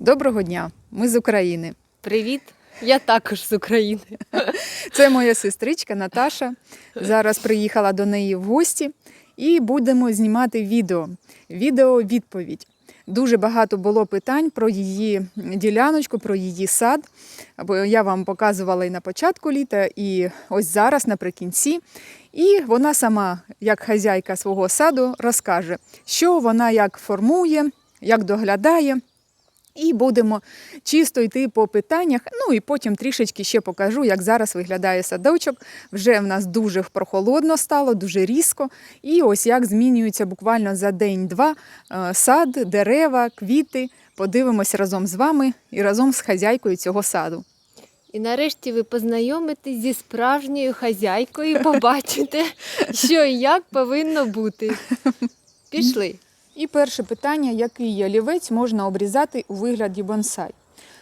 Доброго дня! Ми з України. Привіт! Я також з України. Це моя сестричка Наташа. Зараз приїхала до неї в гості і будемо знімати відео. Відео відповідь. Дуже багато було питань про її діляночку, про її сад. Я вам показувала і на початку літа, і ось зараз наприкінці. І вона сама, як хазяйка свого саду, розкаже, що вона як формує, як доглядає. І будемо чисто йти по питаннях. Ну і потім трішечки ще покажу, як зараз виглядає садочок. Вже в нас дуже прохолодно стало, дуже різко. І ось як змінюється буквально за день-два е, сад, дерева, квіти. Подивимось разом з вами і разом з хазяйкою цього саду. І нарешті ви познайомитесь зі справжньою хазяйкою і побачите, що і як повинно бути. Пішли. І перше питання: який ялівець можна обрізати у вигляді бонсай?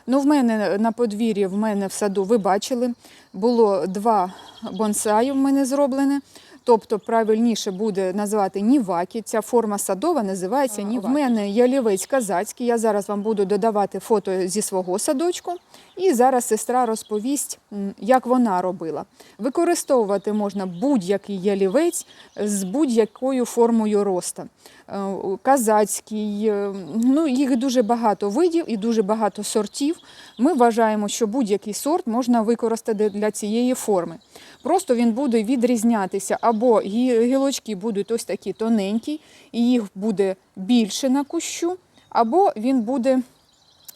Ну, в мене на подвір'ї, в мене в саду, ви бачили, було два бонсаю в мене зроблене. Тобто правильніше буде назвати нівакі. Ця форма садова називається нівакі. В мене ялівець казацький. Я зараз вам буду додавати фото зі свого садочку. І зараз сестра розповість, як вона робила. Використовувати можна будь-який ялівець з будь-якою формою роста. Е, Казацький, е, ну їх дуже багато видів і дуже багато сортів. Ми вважаємо, що будь-який сорт можна використати для цієї форми. Просто він буде відрізнятися, або гі- гілочки будуть ось такі тоненькі, і їх буде більше на кущу, або він буде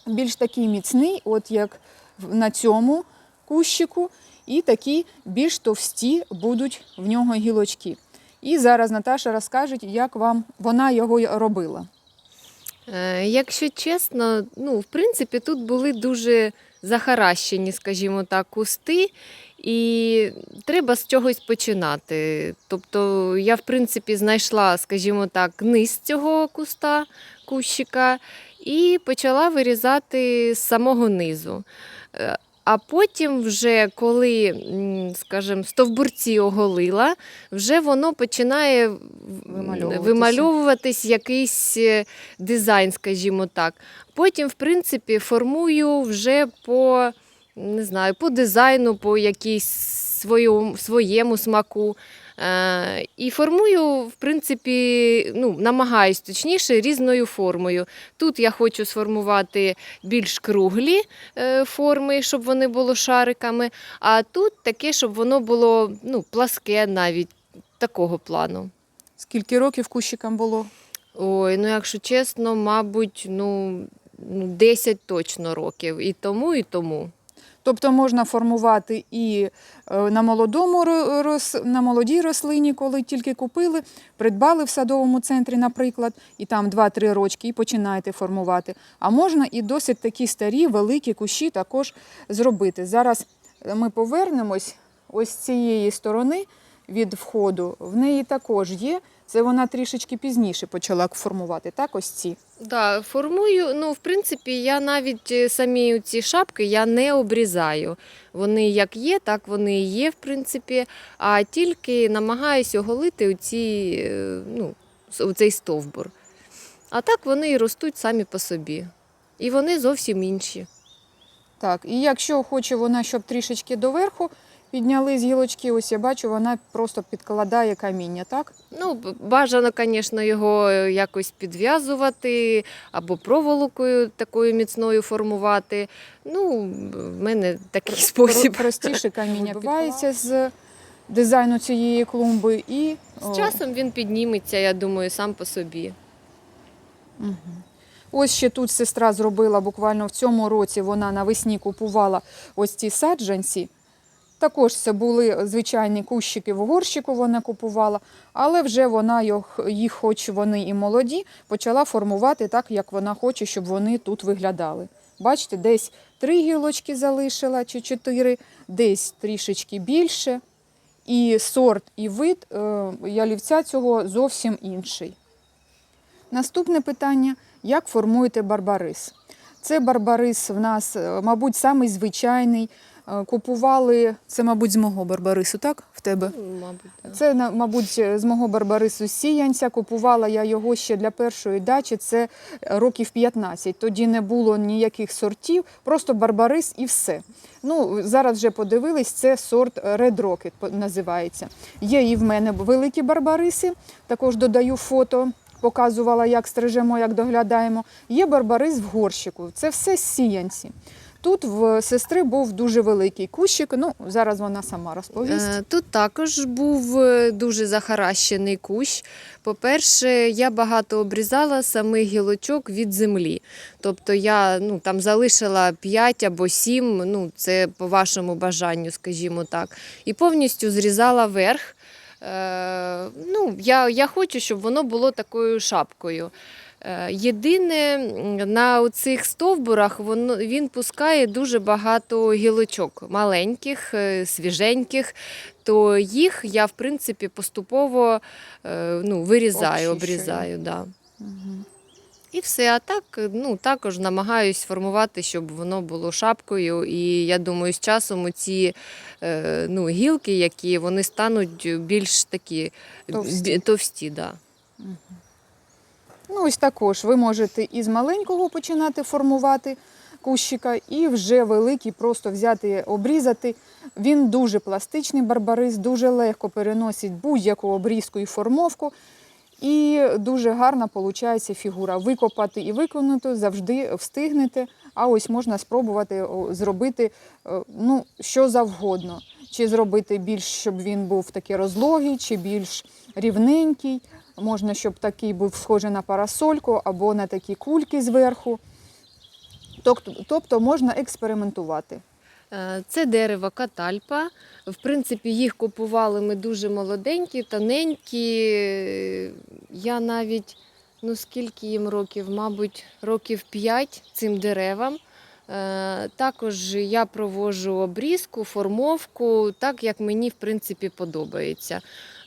більш такий міцний, от як на цьому кущику, і такі більш товсті будуть в нього гілочки. І зараз Наташа розкаже, як вам вона його робила. Е, Якщо чесно, ну, в принципі, тут були дуже захаращені, скажімо так, кусти, і треба з чогось починати. Тобто я, в принципі, знайшла, скажімо так, низ цього куста, кущика, і почала вирізати з самого низу. Е, А потім, вже коли, скажімо, стовбурці оголила, вже воно починає вимальовуватись якийсь е, дизайн, скажімо так. Потім, в принципі, формую вже по, не знаю, по дизайну, по якійсь своєму, своєму смаку. Е, і формую, в принципі, ну, намагаюсь точніше, різною формою. Тут я хочу сформувати більш круглі е, форми, щоб вони були шариками, а тут таке, щоб воно було ну, пласке навіть такого плану. Скільки років кущикам було? Ой, ну якщо чесно, мабуть, ну, ну 10 точно років. І тому, і тому. Тобто можна формувати і е, на молодому на молодій рослині, коли тільки купили, придбали в садовому центрі, наприклад, і там 2-3 рочки, і починаєте формувати. А можна і досить такі старі, великі кущі також зробити. Зараз ми повернемось ось з цієї сторони від входу. В неї також є. Це вона трішечки пізніше почала формувати. Так, ось ці. Да, формую, ну, в принципі, я навіть е, самі ці шапки я не обрізаю. Вони як є, так вони і є, в принципі, а тільки намагаюся оголити оці, е, ну, цей стовбур. А так вони і ростуть самі по собі. І вони зовсім інші. Так, і якщо хоче вона, щоб трішечки доверху підняли з гілочки, ось я бачу, вона просто підкладає каміння, так? Ну, бажано, звісно, його е, якось підв'язувати або проволокою такою міцною формувати. Ну, в мене такий спосіб. Простіше каміння відбувається з дизайну цієї клумби і З часом він підніметься, я думаю, сам по собі. Мгм. Ось ще тут сестра зробила буквально в цьому році. Вона навесні купувала ось ці саджанці. Також це були звичайні кущики в горщику вона купувала, але вже вона їх, хоч вони і молоді, почала формувати так, як вона хоче, щоб вони тут виглядали. Бачите, десь три гілочки залишила чи чотири, десь трішечки більше. І сорт, і вид е, ялівця цього зовсім інший. Наступне питання: як формуєте барбарис? Це барбарис в нас, е, мабуть, самий звичайний. Е, Купували, це, мабуть, з мого барбарису, так? В тебе? Ну, Мабуть, так. Це, мабуть, з мого барбарису сіянця. Купувала я його ще для першої дачі. Це років 15. Тоді не було ніяких сортів, просто барбарис і все. Ну, зараз вже подивились, це сорт Red Rocket називається. Є і в мене великі барбариси, також додаю фото. Показувала, як стрижемо, як доглядаємо. Є барбарис в горщику. Це все сіянці. Тут в сестри був дуже великий кущик. Ну, зараз вона сама розповість. Е, Тут також був е, дуже захаращений кущ. По-перше, я багато обрізала самих гілочок від землі. Тобто я ну, там залишила 5 або 7, ну, це по вашому бажанню, скажімо так, і повністю зрізала верх. Е, ну, я, я хочу, щоб воно було такою шапкою. Е, Єдине, на цих стовбурах він пускає дуже багато гілочок, маленьких, е, свіженьких, то їх я, в принципі, поступово е, ну, вирізаю, обрізаю. Да. І все. А так, ну, також намагаюсь формувати, щоб воно було шапкою. І я думаю, з часом ці ну, гілки, які вони стануть більш такі Товсті. товсті да. Ну, ось також ви можете із маленького починати формувати кущика, і вже великий просто взяти, обрізати. Він дуже пластичний барбарис, дуже легко переносить будь-яку обрізку і формовку. І дуже гарна виходить фігура. Викопати і виконати завжди встигнете. А ось можна спробувати зробити е, ну, що завгодно. Чи зробити більш, щоб він був такий розлогий, чи більш рівненький. Можна, щоб такий був схожий на парасольку або на такі кульки зверху. Тобто, можна експериментувати. Е, Це дерево катальпа. В принципі, їх купували ми дуже молоденькі, тоненькі. Я навіть, ну скільки їм років, мабуть, років 5 цим деревам. Е, Також я проводжу обрізку, формовку, так як мені в принципі подобається.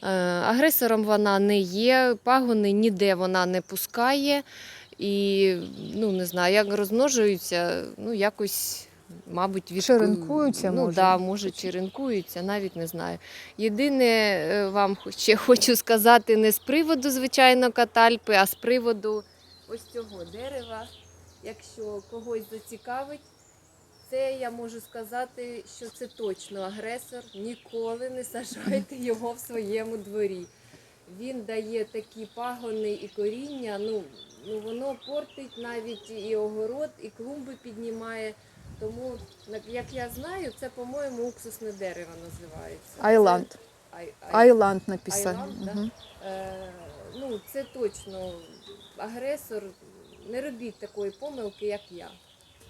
Е, Агресором вона не є, пагони ніде вона не пускає. І ну не знаю, як розмножуються, ну якось, мабуть, від Черенкуються, ну, може? Да, може, черенкуються, навіть не знаю. Єдине, е, вам ще хочу сказати не з приводу, звичайно, катальпи, а з приводу ось цього дерева. Якщо когось зацікавить, це я можу сказати, що це точно агресор. Ніколи не сажайте його в своєму дворі. Він дає такі пагони і коріння. Ну, ну воно портить навіть і огород, і клумби піднімає. Тому, як я знаю, це, по-моєму, уксусне дерево називається. Айланд. Айланд написано. Айланд, да? Е, ну, це точно агресор. Не робіть такої помилки, як я.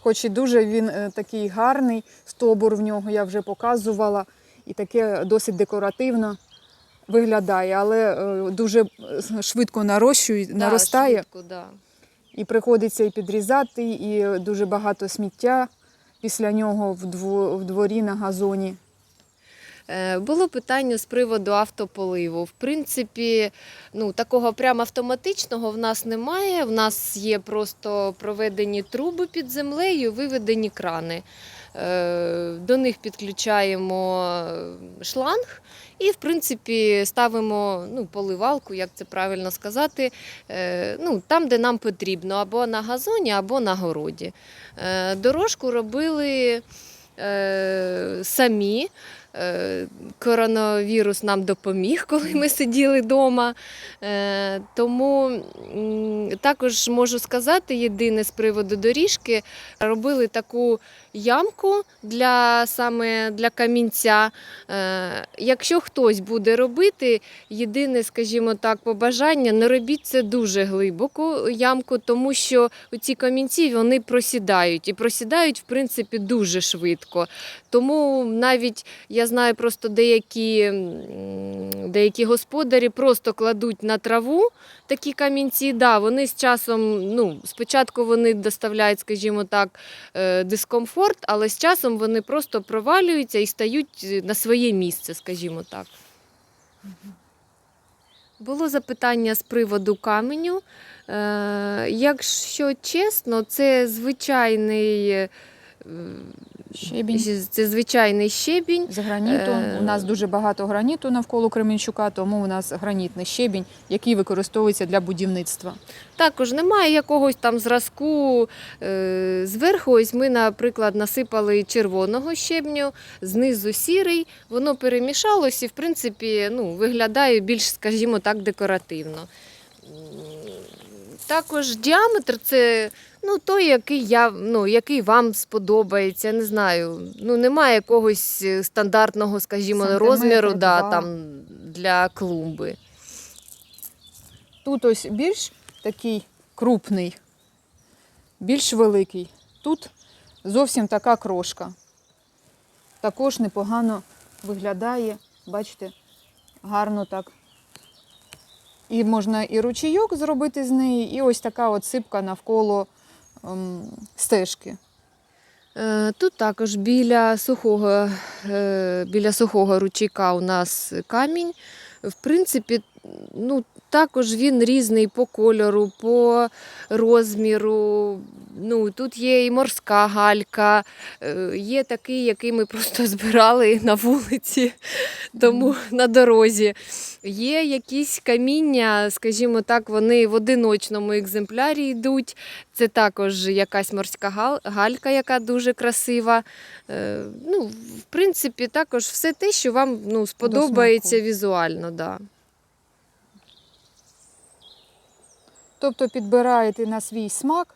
Хоч і дуже він е, такий гарний, стобур в нього я вже показувала, і таке досить декоративно виглядає, але е, дуже е, швидко нарощує, Да, наростає. швидко, да. І приходиться і підрізати, і дуже багато сміття після нього в дворі на газоні. Е, Було питання з приводу автополиву. В принципі, ну, такого прямо автоматичного в нас немає. В нас є просто проведені труби під землею, виведені крани. Е, До них підключаємо е, шланг і, в принципі, ставимо ну, поливалку, як це правильно сказати, ну, там, де нам потрібно, або на газоні, або на городі. Дорожку робили самі. Е, Коронавірус нам допоміг, коли ми сиділи вдома. Тому також можу сказати єдине з приводу доріжки. Робили таку ямку для саме для камінця. Е, Якщо хтось буде робити, єдине, скажімо так, побажання, не робіть це дуже глибоку ямку, тому що ці камінці вони просідають і просідають, в принципі, дуже швидко. Тому навіть я знаю просто деякі, деякі господарі просто кладуть на траву такі камінці. Да, вони з часом, ну, спочатку вони доставляють, скажімо так, е, дискомфорт, але з часом вони просто провалюються і стають на своє місце, скажімо так. Було запитання з приводу каменю. Е, якщо чесно, це звичайний. Щебінь. Це звичайний щебінь. З граніту. Е, У нас дуже багато граніту навколо Кременчука, тому у нас гранітний щебінь, який використовується для будівництва. Також немає якогось там зразку. Е, зверху ось ми, наприклад, насипали червоного щебню, знизу сірий, воно перемішалось і, в принципі, ну, виглядає більш, скажімо так, декоративно. Також діаметр це ну, той, який, я, ну, який вам сподобається. Не знаю. Ну, немає якогось е, стандартного, скажімо, Сантиметр, розміру да, два. там, для клумби. Тут ось більш такий крупний, більш великий. Тут зовсім така крошка. Також непогано виглядає, бачите, гарно так. І можна і ручійок зробити з неї, і ось така от сипка навколо ем, стежки. Е, Тут також біля сухого, е, біля сухого ручейка у нас камінь. В принципі, ну, також він різний по кольору, по розміру. Ну, тут є і морська галька, е, є такий, який ми просто збирали на вулиці, тому на дорозі. Є якісь каміння, скажімо так, вони в одиночному екземплярі йдуть. Це також якась морська галька, яка дуже красива. Е, ну, в принципі, також все те, що вам ну, сподобається візуально. Да. Тобто підбираєте на свій смак,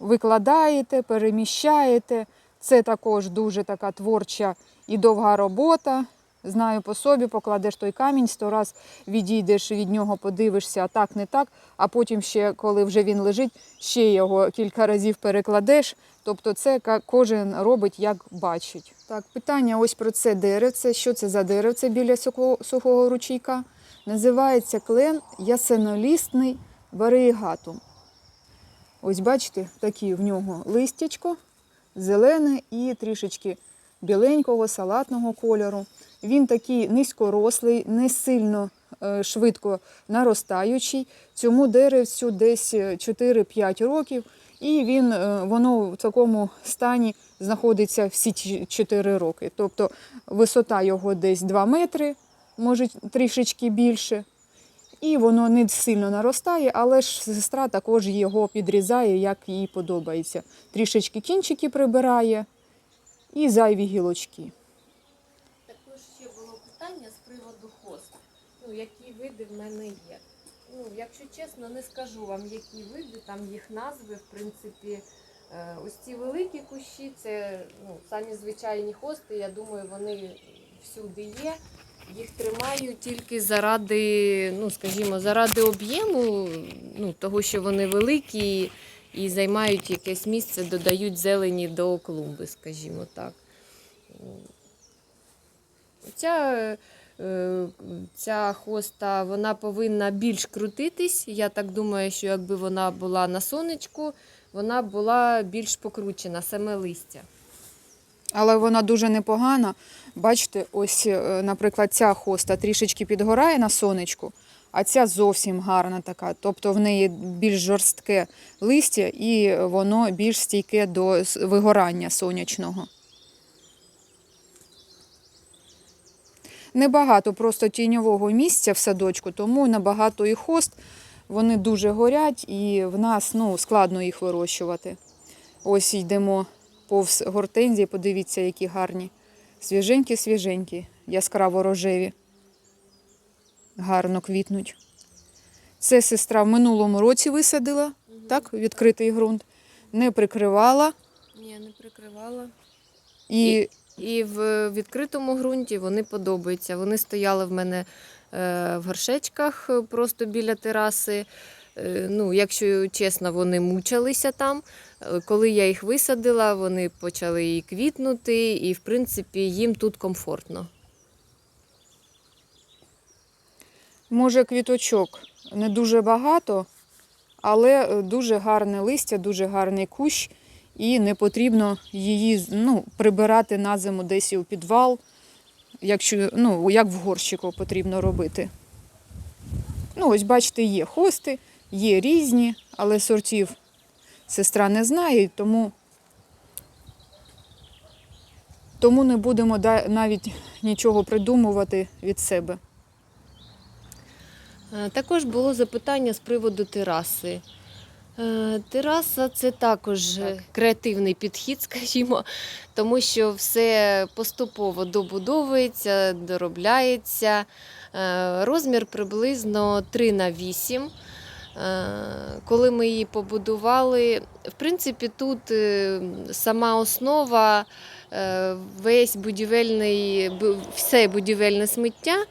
викладаєте, переміщаєте. Це також дуже така творча і довга робота. Знаю по собі, покладеш той камінь, сто раз відійдеш від нього, подивишся, а так не так. А потім ще, коли вже він лежить, ще його кілька разів перекладеш. Тобто це кожен робить, як бачить. Так, питання ось про це деревце. Що це за деревце біля сухого, ручійка? Називається клен ясенолісний варієгатум. Ось бачите, такі в нього листячко, зелене і трішечки біленького, салатного кольору. Він такий низькорослий, не сильно е, швидко наростаючий. Цьому деревцю десь е, 4-5 років, і він, е, воно в такому стані знаходиться всі 4 роки. Тобто висота його десь 2 метри, може трішечки більше. І воно не сильно наростає, але ж сестра також його підрізає, як їй подобається. Трішечки кінчики прибирає і зайві гілочки. Також ще було питання з приводу хост. Ну, які види в мене є. Ну, якщо чесно, не скажу вам, які види, там їх назви, в принципі, е, ось ці великі кущі, це ну, самі звичайні хости, я думаю, вони всюди є. Їх тримаю тільки заради, ну, скажімо, заради об'єму, ну, того, що вони великі і займають якесь місце, додають зелені до клумби, скажімо так. Ця, е, ця хоста вона повинна більш крутитись. Я так думаю, що якби вона була на сонечку, вона була більш покручена, саме листя. Але вона дуже непогана. Бачите, ось, е, наприклад, ця хоста трішечки підгорає на сонечку, а ця зовсім гарна така. Тобто в неї більш жорстке листя і воно більш стійке до вигорання сонячного. Небагато просто тіньового місця в садочку, тому набагато і хост. Вони дуже горять і в нас ну, складно їх вирощувати. Ось йдемо повз гортензії, подивіться, які гарні. Свіженькі, свіженькі, яскраво рожеві. Гарно квітнуть. Це сестра в минулому році висадила, так, відкритий ґрунт, не прикривала Ні, не прикривала. і І в відкритому ґрунті вони подобаються. Вони стояли в мене е, в горшечках просто біля тераси. Е, Ну, якщо чесно, вони мучилися там. Коли я їх висадила, вони почали і квітнути, і в принципі їм тут комфортно. може квіточок не дуже багато, але е, дуже гарне листя, дуже гарний кущ, і не потрібно її ну, прибирати на зиму десь у підвал, якщо, ну, як в горщику потрібно робити. Ну, ось бачите, є хости, є різні, але сортів сестра не знає, тому тому не будемо навіть нічого придумувати від себе. Е, Також було запитання з приводу тераси. Е, Тераса це також е, креативний підхід, скажімо, тому що все поступово добудовується, доробляється. Розмір приблизно 3 на 8. Е, Коли ми її побудували, в принципі, тут е, сама основа, е, весь будівельний, все будівельне сміття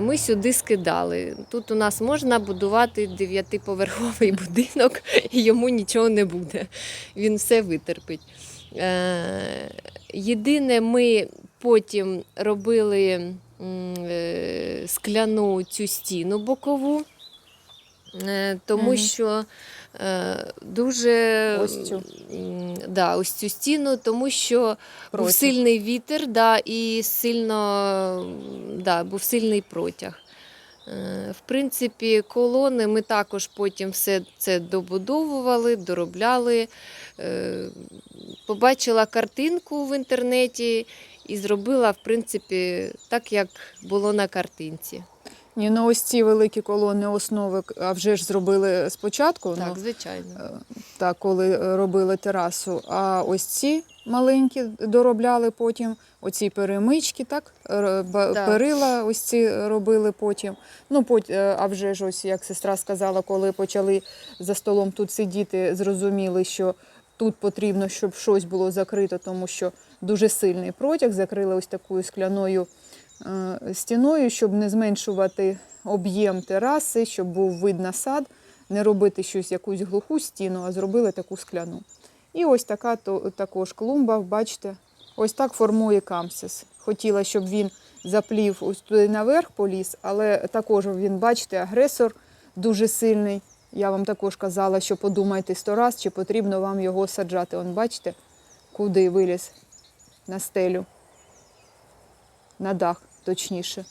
ми сюди скидали. Тут у нас можна будувати дев'ятиповерховий будинок, і йому нічого не буде. Він все витерпить. Єдине, ми потім робили скляну цю стіну бокову, тому Мгм. що е, дуже Ось цю. да, ось цю стіну, тому що був сильний вітер, да, і сильно да, був сильний протяг. Е, В принципі, колони ми також потім все це добудовували, доробляли. Е, Побачила картинку в інтернеті і зробила, в принципі, так, як було на картинці. Ні, ну ось ці великі колони основи, а вже ж зробили спочатку. Так, ну, звичайно. е, так, коли е, робили терасу. А ось ці маленькі доробляли потім, оці перемички, так, Так. перила ось ці робили потім. Ну, пот- е, а вже ж ось, як сестра сказала, коли почали за столом тут сидіти, зрозуміли, що тут потрібно, щоб щось було закрито, тому що дуже сильний протяг, закрили ось такою скляною е, стіною, щоб не зменшувати об'єм тераси, щоб був вид на сад, не робити щось якусь глуху стіну, а зробили таку скляну. І ось така то, також клумба, бачите, ось так формує камсис. Хотіла, щоб він заплів ось туди наверх поліз, але також він, бачите, агресор дуже сильний. Я вам також казала, що подумайте сто раз, чи потрібно вам його саджати. Он бачите, куди виліз на стелю, на дах, точніше.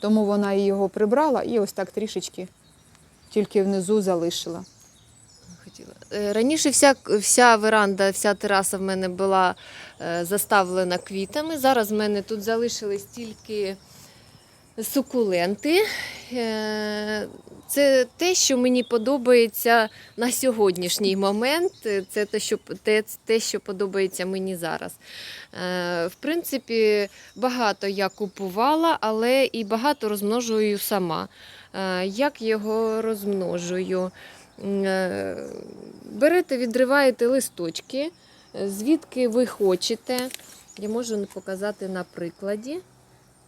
Тому вона його прибрала і ось так трішечки тільки внизу залишила. Е, Раніше вся, вся веранда, вся тераса в мене була е, заставлена квітами. Зараз в мене тут залишились тільки сукуленти. Це те, що мені подобається на сьогоднішній момент. Це те, що, те, те, що подобається мені зараз. Е, В принципі, багато я купувала, але і багато розмножую сама. Е, Як його розмножую? Е, Берете, відриваєте листочки, звідки ви хочете. Я можу показати на прикладі.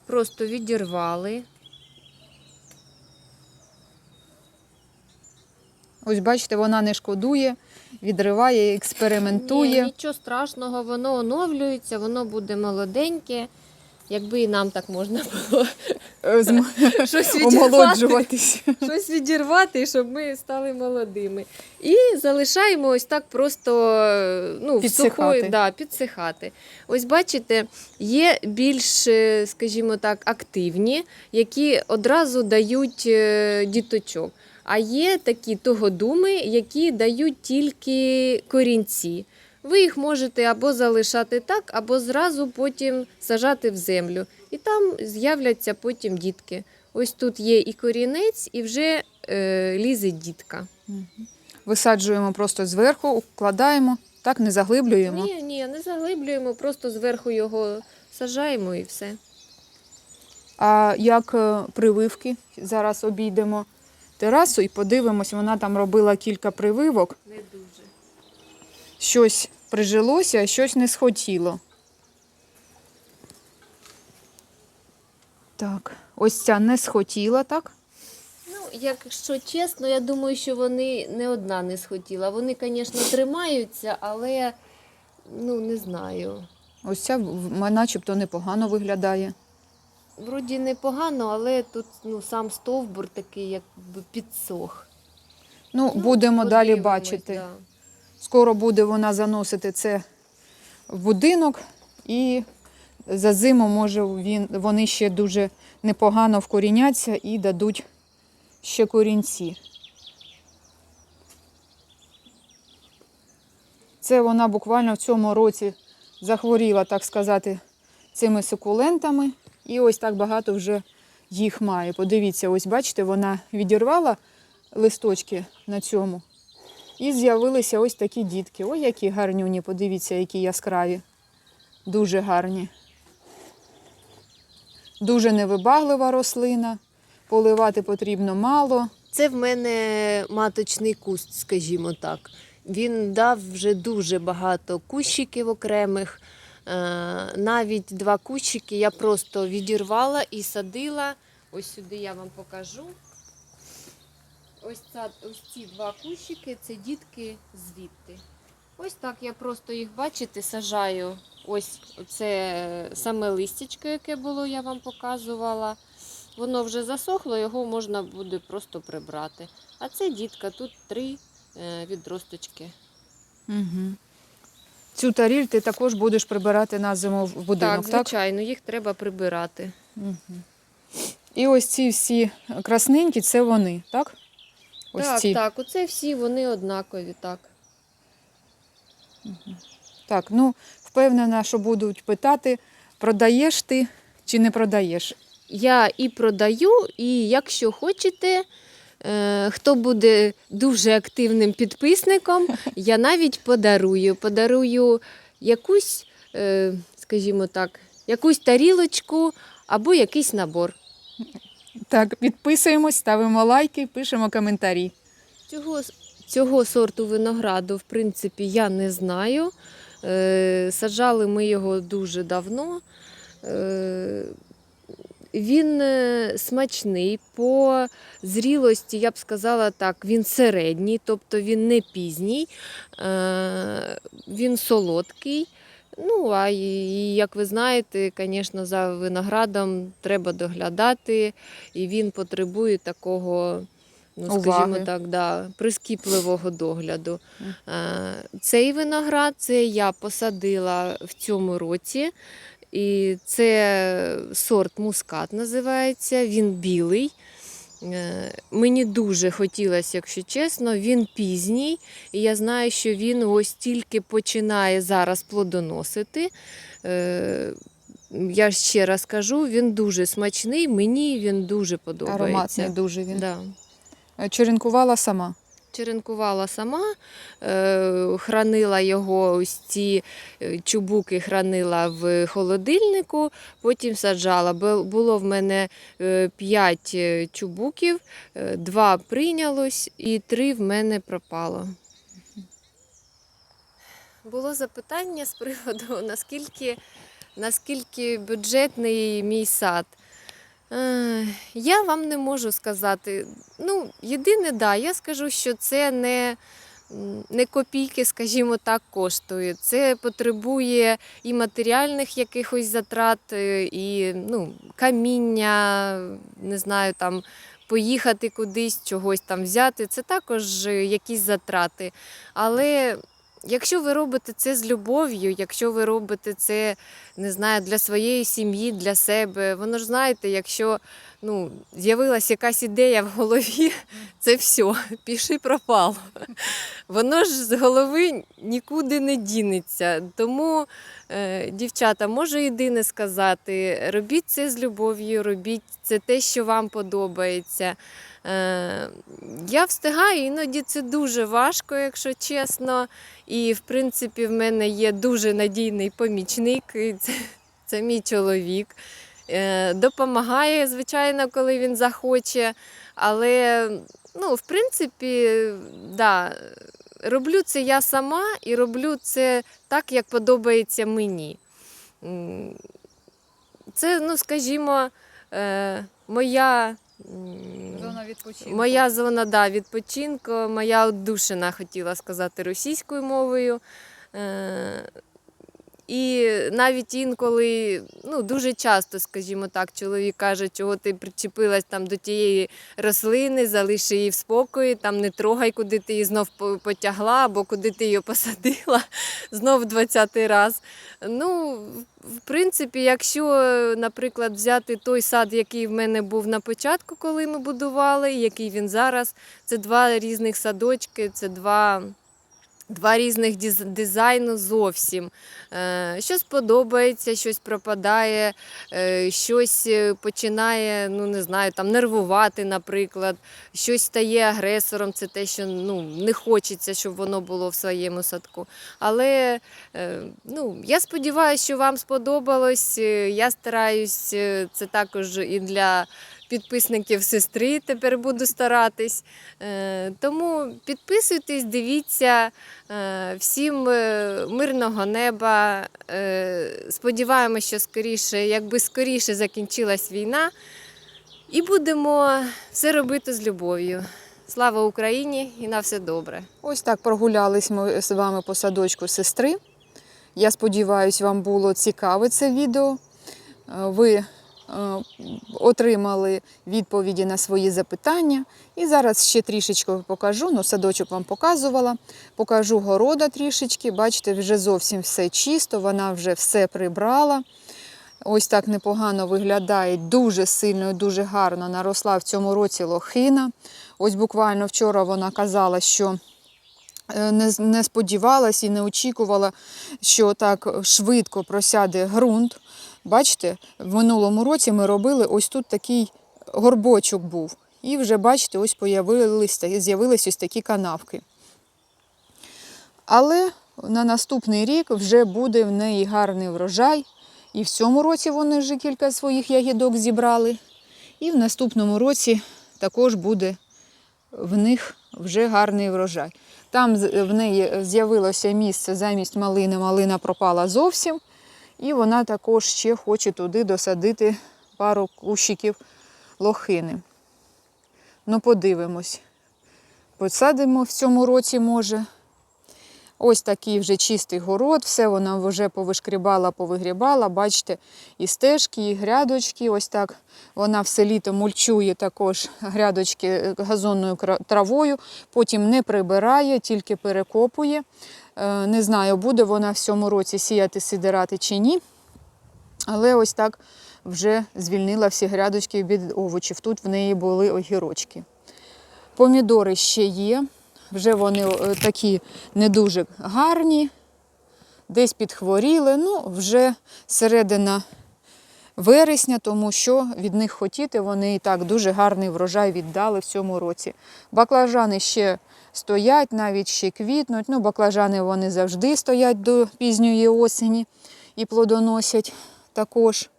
Просто відірвали. Ось бачите, вона не шкодує, відриває, експериментує. Ні, нічого страшного, воно оновлюється, воно буде молоденьке. Якби і нам так можна було Е, зм- щось відірвати, щось відірвати, щоб ми стали молодими. І залишаємо ось так просто е, ну, Підсихати. сухої, да, підсихати. Ось бачите, є більш, е, скажімо так, активні, які одразу дають діточок. А є такі тогодуми, які дають тільки корінці. Ви їх можете або залишати так, або зразу потім сажати в землю. І там з'являться потім дітки. Ось тут є і корінець, і вже е, лізе дітка. Висаджуємо просто зверху, вкладаємо, так не заглиблюємо. Ні, ні, не заглиблюємо, просто зверху його сажаємо і все. А як е, прививки? Зараз обійдемо терасу і подивимось, вона там робила кілька прививок. Не дуже. Щось прижилося, а щось не схотіло. Так, ось ця не схотіла, так? Ну, якщо чесно, я думаю, що вони не одна не схотіла. Вони, звісно, тримаються, але ну не знаю. Ось ця начебто непогано виглядає. Вроді непогано, але тут ну, сам стовбур такий, якби підсох. Ну, Ну, будемо далі бачити. да. Скоро буде вона заносити це в будинок, і за зиму може він, вони ще дуже непогано вкоріняться і дадуть ще корінці. Це вона буквально в цьому році захворіла, так сказати, цими сукулентами. І ось так багато вже їх має. Подивіться, ось бачите, вона відірвала листочки на цьому. І з'явилися ось такі дітки. Ой, які гарнюні, подивіться, які яскраві. Дуже гарні. Дуже невибаглива рослина. Поливати потрібно мало. Це в мене маточний куст, скажімо так. Він дав вже дуже багато кущиків окремих. Е, Навіть два кущики я просто відірвала і садила. Ось сюди я вам покажу. Ось, ця, ось ці два кущики це дітки звідти. Ось так я просто їх, бачите, сажаю. Ось це саме листячко, яке було, я вам показувала. Воно вже засохло, його можна буде просто прибрати. А це дітка, тут три е, відросточки. Угу. Цю таріль ти також будеш прибирати на зиму в будинок, так, так? звичайно, їх треба прибирати. Угу. І ось ці всі красненькі, це вони, так? Ось так, ці. так, оце всі вони однакові, так. Так, ну впевнена, що будуть питати, продаєш ти чи не продаєш. Я і продаю, і якщо хочете, хто буде дуже активним підписником, я навіть подарую. Подарую якусь, е, скажімо так, якусь тарілочку або якийсь набор. Так, підписуємось, ставимо лайки, пишемо коментарі. Цього, цього сорту винограду, в принципі, я не знаю. Е, саджали ми його дуже давно. Він е, смачний. По зрілості, я б сказала так, він середній, тобто він не пізній, е, він солодкий. Ну, а і, як ви знаєте, звісно, за виноградом треба доглядати, і він потребує такого, ну, скажімо Уваги. так, да, прискіпливого догляду. Е, Цей виноград це я посадила в цьому році. І це сорт мускат називається, він білий. Е, Мені дуже хотілося, якщо чесно, він пізній, і я знаю, що він ось тільки починає зараз плодоносити. Е, Я ще раз кажу, він дуже смачний, мені він дуже подобається. Ароматний дуже він. Да. Е, Черенкувала сама. Черенкувала сама, е, хранила його, ось ці е, чубуки хранила в холодильнику, потім саджала. Було в мене 5 чубуків, е, два прийнялось і три в мене пропало. Було запитання з приводу, наскільки, наскільки бюджетний мій сад. Е, Я вам не можу сказати. Ну, єдине, да, я скажу, що це не, не копійки, скажімо так, коштує. Це потребує і матеріальних якихось затрат, е, і ну, каміння, не знаю, там. Поїхати кудись, чогось там взяти, це також е, якісь затрати. Але якщо ви робите це з любов'ю, якщо ви робите це не знаю, для своєї сім'ї, для себе. Воно ж знаєте, якщо ну, з'явилася якась ідея в голові, це все, піши пропало. Воно ж з голови нікуди не дінеться. Тому, е, дівчата, можу єдине сказати: робіть це з любов'ю, робіть це те, що вам подобається. Е, я встигаю, іноді це дуже важко, якщо чесно. І, в принципі, в мене є дуже надійний помічник, і це, це мій чоловік. Е, допомагає, звичайно, коли він захоче. Але, ну, в принципі, да, роблю це я сама і роблю це так, як подобається мені. Це, ну, скажімо, е, моя. М, відпочинку. Моя зона да, відпочинку, моя отдушина, хотіла сказати російською мовою. І навіть інколи, ну дуже часто, скажімо так, чоловік каже, чого ти причепилась там до тієї рослини, залиши її в спокої, там не трогай, куди ти її знов потягла, або куди ти її посадила знов 20-й раз. Ну, в принципі, якщо, наприклад, взяти той сад, який в мене був на початку, коли ми будували, який він зараз, це два різних садочки, це два Два різних дизайну зовсім. Е, Щось подобається, щось пропадає, е, щось е, починає, ну не знаю, там нервувати, наприклад, щось стає агресором. Це те, що ну, не хочеться, щоб воно було в своєму садку. Але ну, я сподіваюся, що вам сподобалось. Я стараюсь це також і для підписників сестри тепер буду старатись. Е, Тому підписуйтесь, дивіться. Е, Всім е, мирного неба. Сподіваємося, що скоріше, якби скоріше закінчилась війна, і будемо все робити з любов'ю. Слава Україні і на все добре. Ось так прогулялись ми з вами по садочку сестри. Я сподіваюся, вам було цікаве це відео. Ви отримали відповіді на свої запитання. І зараз ще трішечки покажу. Ну, садочок вам показувала. Покажу города трішечки. Бачите, вже зовсім все чисто, вона вже все прибрала. Ось так непогано виглядає, дуже сильно і дуже гарно наросла в цьому році лохина. Ось буквально вчора вона казала, що е, не сподівалась і не очікувала, що так швидко просяде ґрунт. Бачите, в минулому році ми робили ось тут такий горбочок був. І вже, бачите, ось з'явились ось такі канавки. Але на наступний рік вже буде в неї гарний врожай. І в цьому році вони вже кілька своїх ягідок зібрали. І в наступному році також буде в них вже гарний врожай. Там в неї з'явилося місце замість малини. Малина пропала зовсім. І вона також ще хоче туди досадити пару кущиків лохини. Ну, подивимось. Посадимо в цьому році, може. Ось такий вже чистий город, все вона вже повишкрібала, повигрібала. Бачите, і стежки, і грядочки. Ось так вона все літо мульчує також грядочки газонною травою, потім не прибирає, тільки перекопує. Е, Не знаю, буде вона в цьому році сіяти сидирати чи ні. Але ось так вже звільнила всі грядочки від овочів. Тут в неї були огірочки. Помідори ще є. Вже вони е, такі не дуже гарні, десь підхворіли. Ну, вже середина вересня, тому що від них хотіти вони і так дуже гарний врожай віддали в цьому році. Баклажани ще стоять, навіть ще квітнуть. Ну, баклажани вони завжди стоять до пізньої осені і плодоносять також.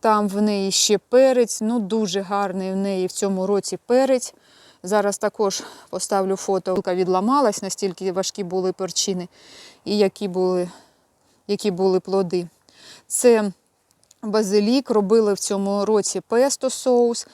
Там в неї ще перець, ну дуже гарний в неї в цьому році перець. Зараз також поставлю фото. Пилка відламалась, настільки важкі були перчини і які були, які були плоди. Це базилік, робили в цьому році песто соус.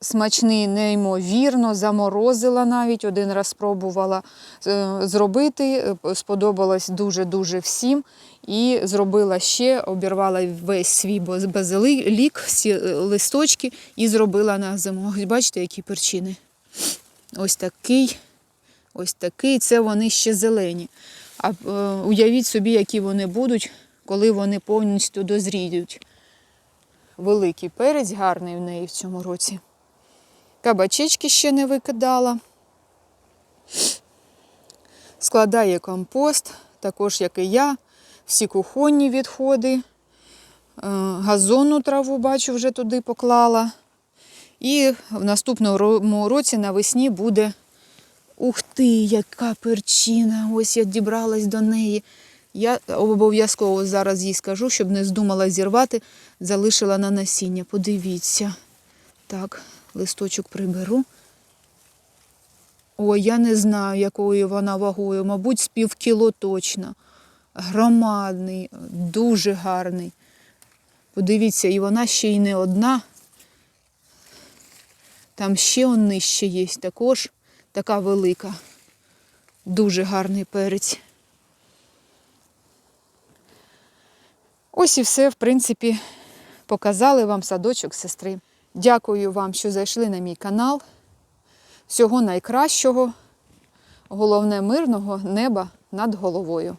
Смачний, неймовірно, заморозила навіть, один раз спробувала е, зробити. е, Сподобалось дуже-дуже всім. І зробила ще, обірвала весь свій баз- базилік, всі е, листочки і зробила на зиму. Бачите, які перчини. Ось такий, ось такий. Це вони ще зелені. А уявіть собі, які вони будуть, коли вони повністю дозріють. Великий перець гарний в неї в цьому році. Кабачечки ще не викидала. Складає компост, також як і я. Всі кухонні відходи. Е, Газонну траву, бачу, вже туди поклала. І в наступному році навесні буде. Ух ти, яка перчина! Ось я дібралась до неї. Я обов'язково зараз їй скажу, щоб не здумала зірвати, залишила на насіння. Подивіться. Так, листочок приберу. Ой, я не знаю, якою вона вагою, мабуть, з пів кіло точно. Громадний, дуже гарний. Подивіться, і вона ще й не одна. Там ще он нижче є також така велика. Дуже гарний перець. Ось і все, в принципі, показали вам садочок сестри. Дякую вам, що зайшли на мій канал. Всього найкращого, головне мирного неба над головою.